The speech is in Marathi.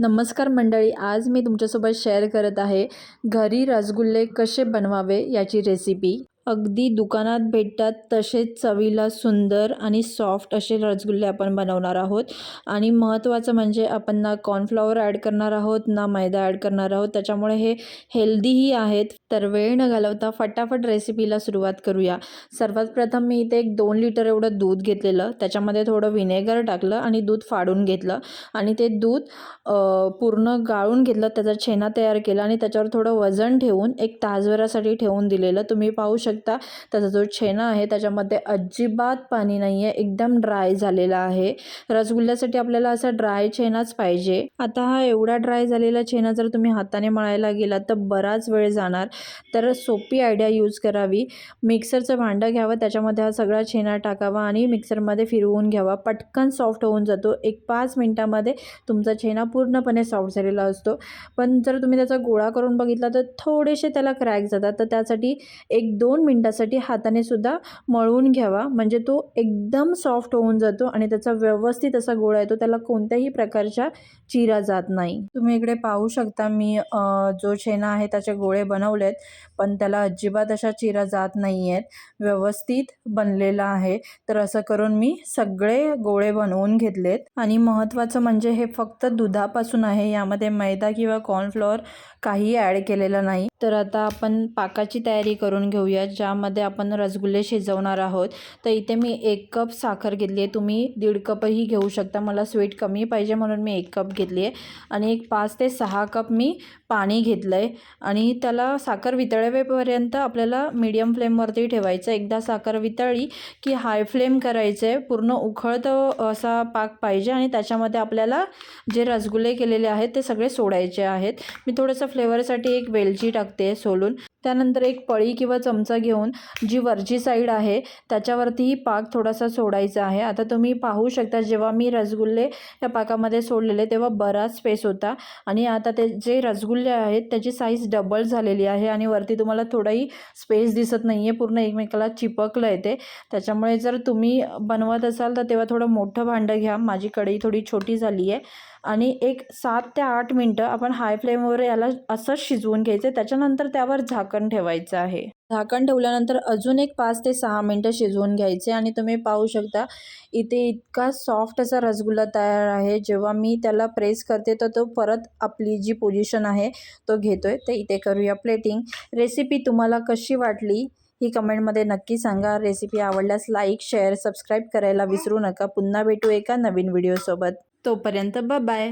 नमस्कार मंडळी आज मी तुमच्यासोबत शेअर करत आहे घरी रसगुल्ले कसे बनवावे याची रेसिपी अगदी दुकानात भेटतात तसेच चवीला सुंदर आणि सॉफ्ट असे रसगुल्ले आपण बनवणार आहोत. आणि महत्त्वाचं म्हणजे आपण ना कॉर्नफ्लॉवर ॲड करणार आहोत ना मैदा ॲड करणार आहोत. त्याच्यामुळे हे हेल्दीही आहेत. तर वेळ न घालवता फटाफट रेसिपीला सुरुवात करूया. सर्वात प्रथम मी इथे एक दोन लिटर एवढं दूध घेतलेलं. त्याच्यामध्ये थोडं विनेगर टाकलं आणि दूध फाडून घेतलं. आणि ते दूध पूर्ण गाळून घेतलं. त्याचा छेना तयार केला आणि त्याच्यावर थोडं वजन ठेवून एक तासभरासाठी ठेवून दिलेलं. तुम्ही पाहू शकता त्याचा जो छेना आहे त्याच्यामध्ये अजिबात पाणी नाही आहे एकदम ड्राय झालेला आहे. रसगुल्ल्यासाठी आपल्याला असा ड्राय छेनाच पाहिजे. आता हा एवढा ड्राय झालेला छेना जर तुम्ही हाताने मळायला गेलात तर बराच वेळ जाणार. तर सोपी आयडिया यूज करावी. मिक्सरचं भांडं घ्यावं. त्याच्यामध्ये हा सगळा छेना टाकावा आणि मिक्सरमध्ये फिरवून घ्यावा. पटकन सॉफ्ट होऊन जातो. एक पाच मिनटामध्ये तुमचा छेना पूर्णपणे सॉफ्ट झालेला असतो. पण जर तुम्ही त्याचा गोळा करून बघितला तर थोडेसे त्याला क्रॅक जातात. तर त्यासाठी एक दोन मिनटासाठी हाताने सुद्धा मळवून घ्यावा. म्हणजे तो एकदम सॉफ्ट होऊन जातो आणि त्याचा व्यवस्थित असा गोळा येतो. त्याला कोणत्याही प्रकारच्या चिरा जात नाही. तुम्ही इकडे पाहू शकता मी जो छेना आहे त्याचे गोळे बनवलेत. पण त्याला अजिबात अशा चिरा जात नाही आहेत व्यवस्थित बनलेला आहे. तर असं करून मी सगळे गोळे बनवून घेतलेत. आणि महत्त्वाचं म्हणजे हे फक्त दुधापासून आहे. यामध्ये मैदा किंवा कॉर्नफ्लॉवर काही ॲड केलेलं नाही. तर आता आपण पाकाची तयारी करून घेऊया ज्यामध्ये आपण रसगुल्ले शिजवणार आहोत. तर इथे मी एक कप साखर घेतली आहे. तुम्ही दीड कपही घेऊ शकता. मला स्वीट कमी पाहिजे म्हणून मी एक कप घेतली आहे. आणि एक पाच ते सहा कप मी पाणी घेतलं आहे आणि त्याला साखर वितळवेपर्यंत आपल्याला मीडियम फ्लेमवरती ठेवायचं एकदा साखर वितळली की हाय फ्लेम करायचं आहे पूर्ण उखळतं असा पाक पाहिजे आणि त्याच्यामध्ये आपल्याला जे रसगुल्ले केलेले आहेत ते सगळे सोडायचे आहेत. मी थोडंसं फ्लेवरसाठी एक वेलची टाकते सोलून. त्यानंतर एक पळी किंवा चमचा घेऊन जी वरची साईड आहे त्याच्यावरतीही पाक थोडासा सोडायचा आहे. आता तुम्ही पाहू शकता जेव्हा मी रसगुल्ले या पाकामध्ये सोडलेले तेव्हा बराच स्पेस होता. आणि आता ते जे रसगुल्ले आहेत त्याची साईज डबल झालेली आहे आणि वरती तुम्हाला थोडाही स्पेस दिसत नाही आहे पूर्ण एकमेकाला चिपकलं आहे ते. त्याच्यामुळे जर तुम्ही बनवत असाल तर तेव्हा थोडं मोठं भांडं घ्या. माझी कढई थोडी छोटी झाली आहे आणि एक सात ते आठ मिनटं आपण हाय फ्लेमवर याला असंच शिजवून घ्यायचं. आहे त्याच्यानंतर त्यावर झाकण ठेवायचं आहे. झाकण ठेवल्यानंतर अजून एक पाच ते सहा मिनटं शिजवून घ्यायचे आणि तुम्ही पाहू शकता इथे इतका सॉफ्ट असा रसगुल्ला तयार आहे. जेव्हा मी त्याला प्रेस करते तर तो परत आपली जी पोझिशन आहे तो घेतोय. तर इथे करूया प्लेटिंग रेसिपी तुम्हाला कशी वाटली ही कमेंटमध्ये नक्की सांगा. रेसिपी आवडल्यास लाईक शेअर सबस्क्राईब करायला विसरू नका. पुन्हा भेटू एका नवीन व्हिडिओसोबत तोपर्यंत बाय